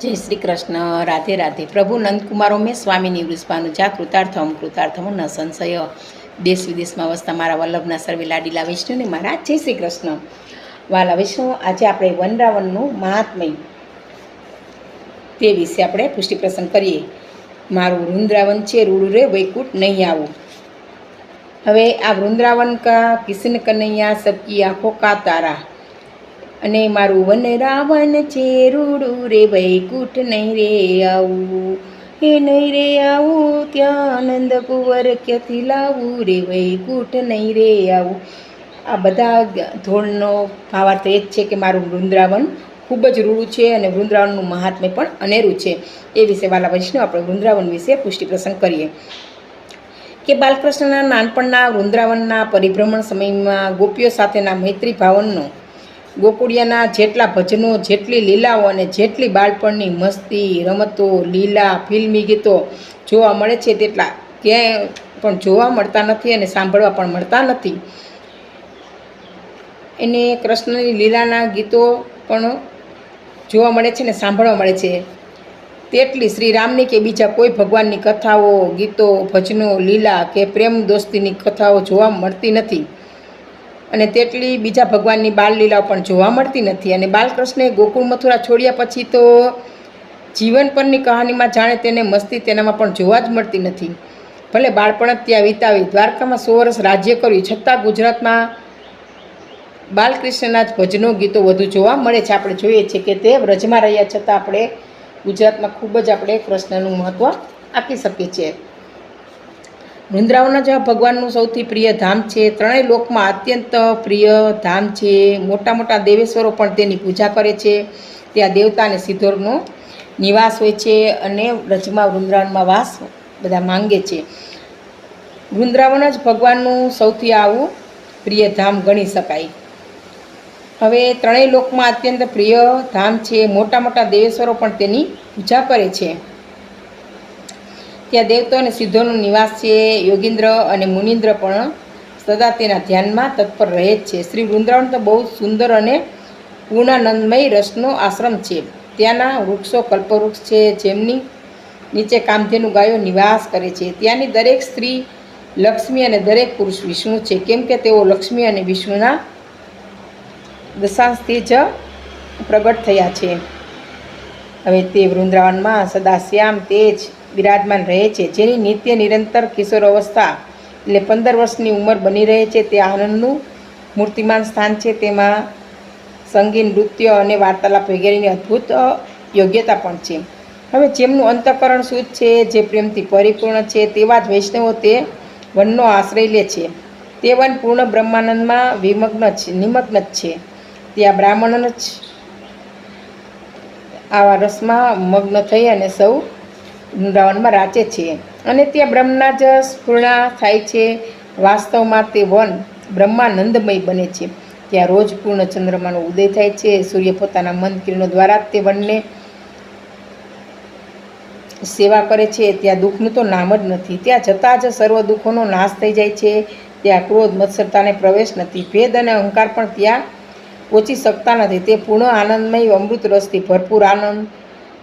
જય શ્રી કૃષ્ણ, રાધે રાધે. પ્રભુ નંદકુમારો, મેં સ્વામી નિવૃષ્પાનું જા કૃતાર્થમ કૃતાર્થમ ન સંશય. દેશ વિદેશમાં વસતા મારા વલ્લભના સર્વે લાડીલા વિષ્ણુને મારા જય શ્રી કૃષ્ણ. વાલા વિષ્ણુ આજે આપણે વનરાવનનું મહાત્મય તે વિશે આપણે પુષ્ટિ પ્રસંગ કરીએ. મારું વૃંદ્રાવન છે, રૂડું રે વૈકુટ નહીં આવું. હવે આ વૃંદ્રાવન કા કિશન કનૈયા સબકી આંખો કા તારા? અને મારું વન રાવણ છે રૂડું રે વૈકુંઠ નહીં રે આવું. હે નહીં રે આવું, ત્યાં આનંદ કુંવર ક્યાંથી લાવું? રે વૈકુંઠ નહીં રે આવું. આ બધા ધોળનો ભાવાર્થ એ જ છે કે મારું વૃંદાવન ખૂબ જ રૂડું છે અને વૃંદાવનનું મહાત્મ્ય પણ અનેરું છે. એ વિશે વાલા વૈષ્ણવ આપણે વૃંદાવન વિશે પુષ્ટિ પ્રસંગ કરીએ. કે બાલકૃષ્ણના નાનપણના વૃંદાવનના પરિભ્રમણ સમયમાં ગોપીઓ સાથેના મૈત્રી ભાવનનો ગોકુળિયાના જેટલા ભજનો, જેટલી લીલાઓ અને જેટલી બાળપણની મસ્તી, રમતો, લીલા, ફિલ્મી ગીતો જોવા મળે છે તેટલા ક્યાંય પણ જોવા મળતા નથી અને સાંભળવા પણ મળતા નથી. એને કૃષ્ણની લીલાના ગીતો પણ જોવા મળે છે ને સાંભળવા મળે છે. તેટલી શ્રી રામની કે બીજા કોઈ ભગવાનની કથાઓ, ગીતો, ભજનો, લીલા કે પ્રેમ દોસ્તીની કથાઓ જોવા મળતી નથી. અને તેટલી બીજા ભગવાનની બાલલીલાઓ પણ જોવા મળતી નથી. અને બાલકૃષ્ણે ગોકુળ મથુરા છોડ્યા પછી તો જીવન પરની કહાનીમાં જાણે તેને મસ્તી તેનામાં પણ જોવા જ મળતી નથી. ભલે બાળપણ ત્યાં વિતાવી, દ્વારકામાં સો વર્ષ રાજ્ય કર્યું, છતાં ગુજરાતમાં બાલકૃષ્ણના જ ભજનો ગીતો વધુ જોવા મળે છે. આપણે જોઈએ છીએ કે તે વ્રજમાં રહ્યા છતાં આપણે ગુજરાતમાં ખૂબ જ આપણે કૃષ્ણનું મહત્ત્વ આપી શકીએ છીએ. વૃંદાવન જ ભગવાનનું સૌથી પ્રિય ધામ છે. ત્રણેય લોકમાં અત્યંત પ્રિય ધામ છે. મોટા મોટા દેવેશ્વરો પણ તેની પૂજા કરે છે. ત્યાં દેવતા અને સિદ્ધોરનો નિવાસ હોય છે અને રજમાં વૃંદાવનમાં વાસ બધા માંગે છે. વૃંદાવન જ ભગવાનનું સૌથી આવું પ્રિય ધામ ગણી શકાય. હવે ત્રણેય લોકમાં અત્યંત પ્રિય ધામ છે. મોટા મોટા દેવેશ્વરો પણ તેની પૂજા કરે છે. ત્યાં દેવતો અને સિદ્ધોનો નિવાસ છે. યોગીન્દ્ર અને મુનિન્દ્ર પણ સદા તેના ધ્યાનમાં તત્પર રહે જ છે. શ્રી વૃંદાવન તો બહુ સુંદર અને પૂર્ણાનંદમય રસનો આશ્રમ છે. ત્યાંના વૃક્ષો કલ્પવૃક્ષ છે. જેમની નીચે કામધેનુ ગાયો નિવાસ કરે છે. ત્યાંની દરેક સ્ત્રી લક્ષ્મી અને દરેક પુરુષ વિષ્ણુ છે. કેમ કે તેઓ લક્ષ્મી અને વિષ્ણુના દશાંશથી જ પ્રગટ થયા છે. હવે તે વૃંદાવનમાં સદા શ્યામ તેજ બિરાજમાન રહે છે. જેની નિત્ય નિરંતર કિશોર અવસ્થા એટલે પંદર વર્ષની ઉંમર બની રહે છે. તે આનંદનું મૂર્તિમાન સ્થાન છે. તેમાં સંગીત નૃત્ય અને વાર્તાલાપ વગેરેની અદ્ભુત યોગ્યતા પણ છે. હવે જેમનું અંતઃકરણ શુદ્ધ છે, જે પ્રેમથી પરિપૂર્ણ છે, તેવા જ વૈષ્ણવો તે વનનો આશ્રય લે છે. તે વન પૂર્ણ બ્રહ્માનંદમાં વિમગ્ન છે નિમગ્ન જ છે. ત્યાં બ્રાહ્મણ જ આવા રસમાં મગ્ન થઈ અને સૌ વૃંદાવનમાં રાચે છે. અને ત્યાં બ્રહ્મના જ સ્ફૂર્ણા થાય છે. વાસ્તવમાં તે વન બ્રહ્માનંદમય બને છે. ત્યાં રોજ પૂર્ણ ચંદ્રમાનો ઉદય થાય છે. સૂર્ય પોતાના મંદ કિરણો દ્વારા તે વનને સેવા કરે છે. ત્યાં દુઃખનું તો નામ જ નથી. ત્યાં જતાં જ સર્વ દુઃખોનો નાશ થઈ જાય છે. ત્યાં ક્રોધ, મત્સરતાને પ્રવેશ નથી. ભેદ અને અહંકાર પણ ત્યાં પહોંચી શકતા નથી. તે પૂર્ણ આનંદમય અમૃત રસથી ભરપૂર આનંદ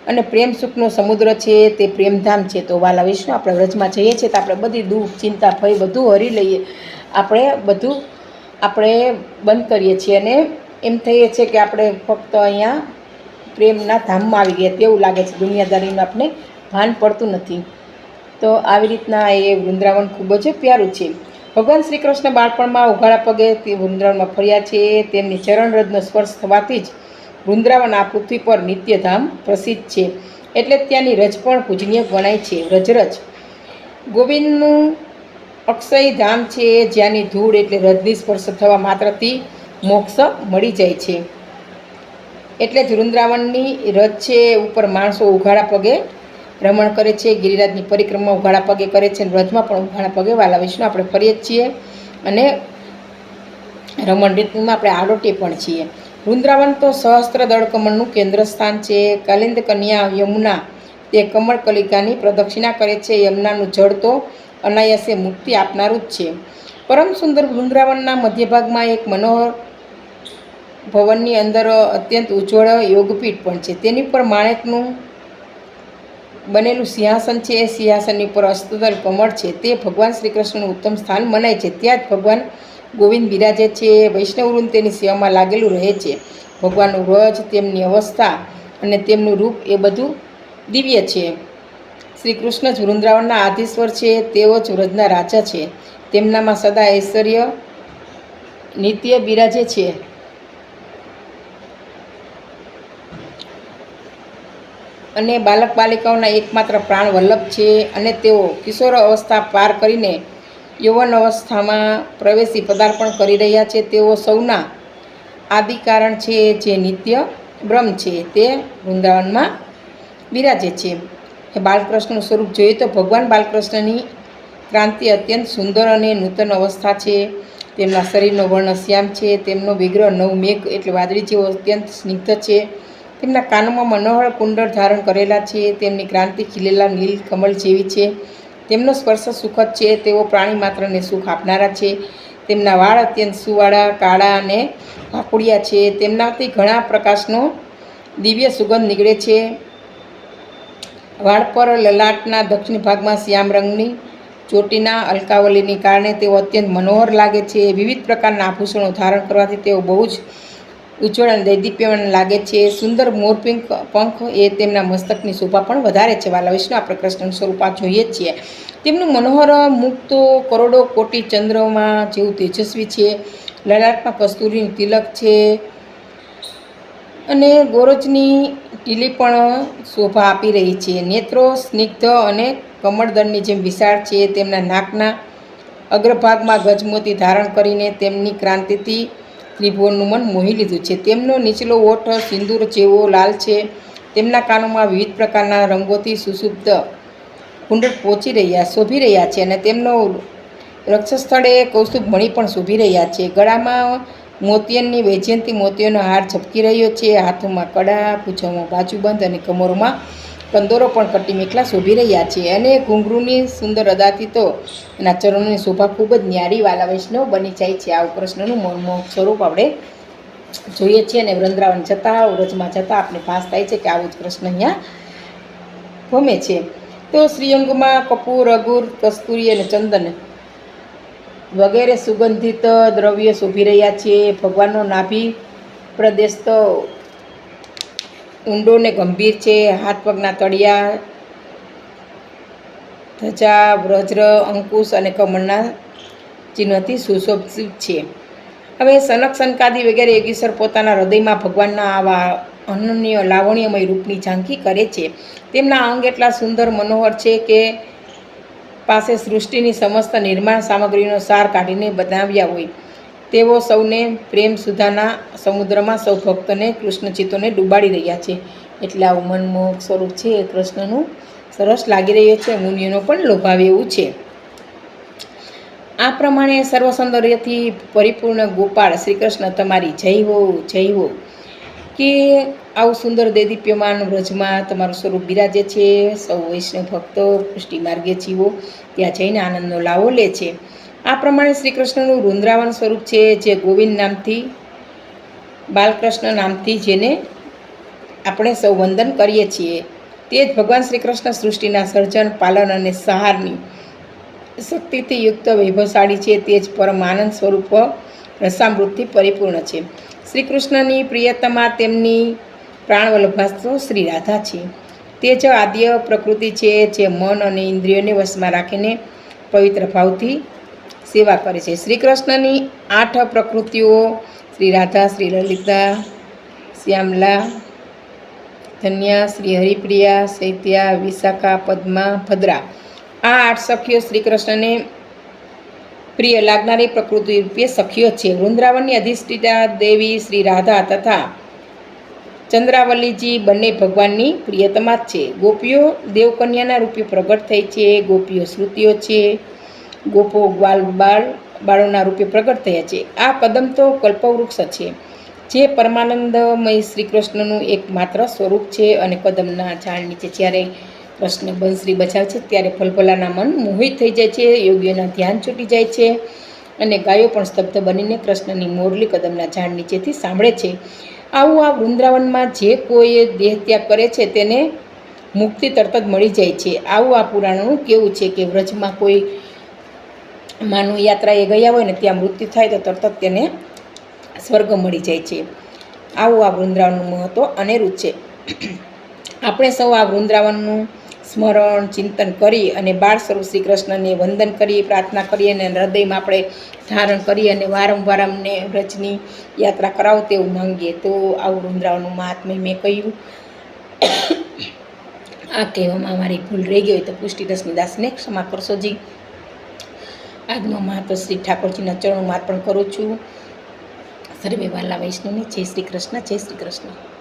અને પ્રેમ સુખનો સમુદ્ર છે, તે પ્રેમધામ છે. તો વાલા વિષ્ણુ આપણે વ્રજમાં જઈએ છીએ તો આપણે બધી દુઃખ, ચિંતા, ભય બધું હરી લઈએ. આપણે બધું આપણે બંધ કરીએ છીએ અને એમ થઈએ છીએ કે આપણે ફક્ત અહીંયા પ્રેમના ધામમાં આવી ગયા. તેવું લાગે છે. દુનિયાદારીનું આપણે ભાન પડતું નથી. તો આવી રીતના એ વૃંદાવન ખૂબ જ પ્યારું છે. ભગવાન શ્રી કૃષ્ણ બાળપણમાં ઉઘાડા પગે તે વૃંદાવનમાં ફર્યા છે. તેમની ચરણરજનો સ્પર્શ થવાથી જ વૃંદાવન આ પૃથ્વી પર નિત્યધામ પ્રસિદ્ધ છે. એટલે ત્યાંની રજ પણ પૂજનીય ગણાય છે. રજરજ. ગોવિંદનું અક્ષય ધામ છે જ્યાંની ધૂળ એટલે રજની સ્પર્શ થવા માત્રથી મોક્ષ મળી જાય છે. એટલે જ વૃંદાવનની રજ છે ઉપર માણસો ઉઘાડા પગે ભ્રમણ કરે છે. ગિરિરાજની પરિક્રમા ઉઘાડા પગે કરે છે અને રજમાં પણ ઉઘાડા પગે વાલા વિષ્ણુ આપણે ફરીએ છીએ. અને રમણ રીતમાં આપણે આડોટીએ પણ છીએ. વૃંદાવન તો સહસ્ત્ર દળ કમળનું કેન્દ્ર સ્થાન છે. કાલિંદ કન્યા યમુના તે કમળ કલિકાની પ્રદક્ષિણા કરે છે. યમુનાનું જળ તો અનાયાસે મુક્તિ આપનારું જ છે. પરમ સુંદર વૃંદાવનના મધ્યભાગમાં એક મનોહર ભવનની અંદર અત્યંત ઉજ્જવળ યોગપીઠ પણ છે. તેની પર માણેકનું બનેલું સિંહાસન છે. એ સિંહાસનની ઉપર અસ્તદલ કમળ છે. તે ભગવાન શ્રી કૃષ્ણનું ઉત્તમ સ્થાન મનાય છે. ત્યાં જ ભગવાન ગોવિંદ બિરાજે છે, વૈષ્ણવવૃંદ તેની સેવામાં લાગેલું રહે છે. ભગવાનનું વ્રજ, તેમની અવસ્થા અને તેમનું રૂપ એ બધું દિવ્ય છે. શ્રી કૃષ્ણ જ વૃંદાવનના આધીશ્વર છે, તેઓ જ વ્રજના રાજા છે. તેમનામાં સદા ઐશ્વર્ય નિત્ય બિરાજે છે. અને બાલક બાલિકાઓના એકમાત્ર પ્રાણ વલ્લભ છે અને તેઓ કિશોર અવસ્થા પાર કરીને યૌવન અવસ્થામાં પ્રવેશી પદાર્પણ કરી રહ્યા છે. તેઓ સૌના આદિ કારણ છે, જે નિત્ય બ્રહ્મ છે. તે વૃંદાવનમાં બિરાજે છે. એ બાલકૃષ્ણનું સ્વરૂપ જોઈએ તો ભગવાન બાલકૃષ્ણની ક્રાંતિ અત્યંત સુંદર અને નૂતન અવસ્થા છે. તેમના શરીરનો વર્ણ શ્યામ છે. તેમનો વિગ્રહ નવ મેઘ એટલે વાદળી જેવો અત્યંત સ્નિગ્ધ છે. તેમના કાનમાં મનોહર કુંડળ ધારણ કરેલા છે. તેમની ક્રાંતિ ખીલેલા નીલ કમળ જેવી છે. તેમનો સ્પર્શ સુખદ છે, તેઓ પ્રાણી માત્રને સુખ આપનારા છે. તેમના વાળ અત્યંત સુવાળા, કાળા અને ભાકુડિયા છે. તેમનાથી ઘણા પ્રકાશનો દિવ્ય સુગંધ નીકળે છે. વાળ પર લલાટના દક્ષિણ ભાગમાં શ્યામ રંગની ચોટીના અલકાવલીને કારણે તેઓ અત્યંત મનોહર લાગે છે. વિવિધ પ્રકારના આભૂષણો ધારણ કરવાથી તેઓ બહુ જ ઉજ્જવળ અને દૈદીપ્યમાન લાગે છે. સુંદર મોરપિંક પંખ એ તેમના મસ્તકની શોભા પણ વધારે છે. વાલા વિષ્ણુ આપણે કૃષ્ણ સ્વરૂપ જોઈએ છીએ. તેમનું મનોહર મુખ તો કરોડો કોટી ચંદ્રમાં જેવું તેજસ્વી છે. લલાટમાં કસ્તુરીનું તિલક છે. અને ગોરજની ટીલી પણ શોભા આપી રહી છે. નેત્રો સ્નિગ્ધ અને કમળદળની જેમ વિશાળ છે. તેમના નાકના અગ્રભાગમાં ગજમોતી ધારણ કરીને તેમની ક્રાંતિથી ત્રિભુવનનું મન મોહી લીધું છે. તેમનો નીચલો ઓઠ સિંદૂર જેવો લાલ છે. તેમના કાનોમાં વિવિધ પ્રકારના રંગોથી સુશુબ્ધ કુંડળ પહોંચી રહ્યા, શોભી રહ્યા છે અને તેમનો રક્ષ સ્થળે કૌસ્તુભ મણિ પણ શોભી રહ્યા છે. ગળામાં મોતિયનની વૈજયંતી મોતિયોનો હાર ઝપકી રહ્યો છે. હાથોમાં કડા પૂછોમાં બાજુબંધ અને કમરોમાં કંદોરો પણ કટી મેખલા શોભી રહ્યા છે અને ઘૂંઘરૂની સુંદર અદાથી તો એના ચરણોની શોભા ખૂબ જ ન્યારી વાલા વૈષ્ણવ બની જાય છે. આ કૃષ્ણનું મનમોહક સ્વરૂપ આપણે જોઈએ છીએ અને વૃંદાવન જતાં, વ્રજમાં જતાં આપણે ભાસ થાય છે કે આવું જ કૃષ્ણ અહીંયા ગમે છે. તો શ્રીઅંગમાં કપૂર, અગુર, કસ્તુરી અને ચંદન વગેરે સુગંધિત દ્રવ્ય શોભી રહ્યા છે. ભગવાનનો નાભી પ્રદેશ તો ઊંડો ને ગંભીર છે, હાથ પગના તળિયા, ધજા, વ્રજ્ર, અંકુશ અને કમળના ચિહ્નથી સુશોભિત છે. હવે સનક સનકાદી વગેરે યોગીશ્વર પોતાના હૃદયમાં ભગવાનના આવા અનન્ય લાવણ્યમય રૂપની ઝાંખી કરે છે. તેમના અંગ એટલા સુંદર મનોહર છે કે પાસે સૃષ્ટિની સમસ્ત નિર્માણ સામગ્રીનો સાર કાઢીને બનાવ્યા હોય. તેઓ સૌને પ્રેમ સુધાના સમુદ્રમાં સૌ ભક્તોને, કૃષ્ણચિત્તોને ડૂબાડી રહ્યા છે. એટલે આવું મનમોહક સ્વરૂપ છે એ કૃષ્ણનું સરસ લાગી રહ્યું છે, મુનિઓનો પણ લોભાવે એવું છે. આ પ્રમાણે સર્વ સૌંદર્યથી પરિપૂર્ણ ગોપાળ શ્રી કૃષ્ણ તમારી જય હો જય હો. કે આવું સુંદર દેદીપ્યમાન વ્રજમાં તમારું સ્વરૂપ બિરાજે છે, સૌ વૈષ્ણવ ભક્તો પુષ્ટિ માર્ગે જીવો, ત્યાં જઈને આનંદનો લાવો લે છે. આ પ્રમાણે શ્રી કૃષ્ણનું વૃંદાવન સ્વરૂપ છે, જે ગોવિંદ નામથી, બાલકૃષ્ણ નામથી જેને આપણે સૌ વંદન કરીએ છીએ. તે જ ભગવાન શ્રી કૃષ્ણ સૃષ્ટિના સર્જન, પાલન અને સહારની શક્તિથી યુક્ત, વૈભવશાળી છે. તે જ પરમ આનંદ સ્વરૂપ રસામૃતથી પરિપૂર્ણ છે. શ્રી કૃષ્ણની પ્રિયતમા તેમની પ્રાણવલ્લભાસ્તો શ્રી રાધા છે. તે જ આદ્ય પ્રકૃતિ છે, જે મન અને ઇન્દ્રિયોને વશમાં રાખીને પવિત્ર ભાવથી સેવા કરે છે. શ્રી કૃષ્ણની આઠ પ્રકૃતિઓ, શ્રી રાધા, શ્રી લલિતા શ્યામલા ધન્યા, શ્રી હરિપ્રિયા શૈત્યા વિશાખા, પદ્મા, ભદ્રા. આ આઠ સખીઓ શ્રી કૃષ્ણને પ્રિય લાગનારી પ્રકૃતિ રૂપે સખીઓ છે. વૃંદાવનની અધિષ્ઠિતા દેવી શ્રી રાધા તથા ચંદ્રાવલીજી બંને ભગવાનની પ્રિયતમા જ છે. ગોપીઓ દેવકન્યાના રૂપે પ્રગટ થઈ છે. ગોપીઓ શ્રુતિઓ છે. ગોપો ગ્વાલ બાળ બાળોના રૂપે પ્રગટ થયા છે. આ કદમ તો કલ્પવૃક્ષ છે, જે પરમાનંદમય શ્રી કૃષ્ણનું એકમાત્ર સ્વરૂપ છે અને કદમના ઝાડ નીચે જ્યારે કૃષ્ણ બંશ્રી બજાવે છે ત્યારે ફલફલાના મન મોહિત થઈ જાય છે, યોગીઓના ધ્યાન છૂટી જાય છે અને ગાયો પણ સ્તબ્ધ બનીને કૃષ્ણની મોરલી કદમના ઝાડ નીચેથી સાંભળે છે. આવું આ વૃંદાવનમાં જે કોઈ દેહ ત્યાગ કરે છે તેને મુક્તિ તરત જ મળી જાય છે. આવું આ પુરાણનું કેવું છે કે વ્રજમાં કોઈ માનવ યાત્રાએ ગયા હોય ને ત્યાં મૃત્યુ થાય તો તરત જ તેને સ્વર્ગ મળી જાય છે. આવું આ વૃંદાવનનું મહત્ત્વ અનેરું છે. આપણે સૌ આ વૃંદાવનનું સ્મરણ, ચિંતન કરી અને બાળ સ્વરૂપ શ્રી કૃષ્ણને વંદન કરી, પ્રાર્થના કરી અને હૃદયમાં આપણે ધારણ કરી અને વારંવાર અમને વ્રજની યાત્રા કરાવો તેવું માંગીએ તો આવું વૃંદાવનનું મહાત્મ્ય મેં કહ્યું. આ કહેવામાં મારી ભૂલ રહી ગઈ હોય તો પુષ્ટિ દાસને ક્ષમા કરશો જી. આજનો મહત્વ શ્રી ઠાકોરજીના ચરણોમાં અર્પણ કરું છું. સર્વે વાલા વૈષ્ણવને જય શ્રી કૃષ્ણ, જય શ્રી કૃષ્ણ.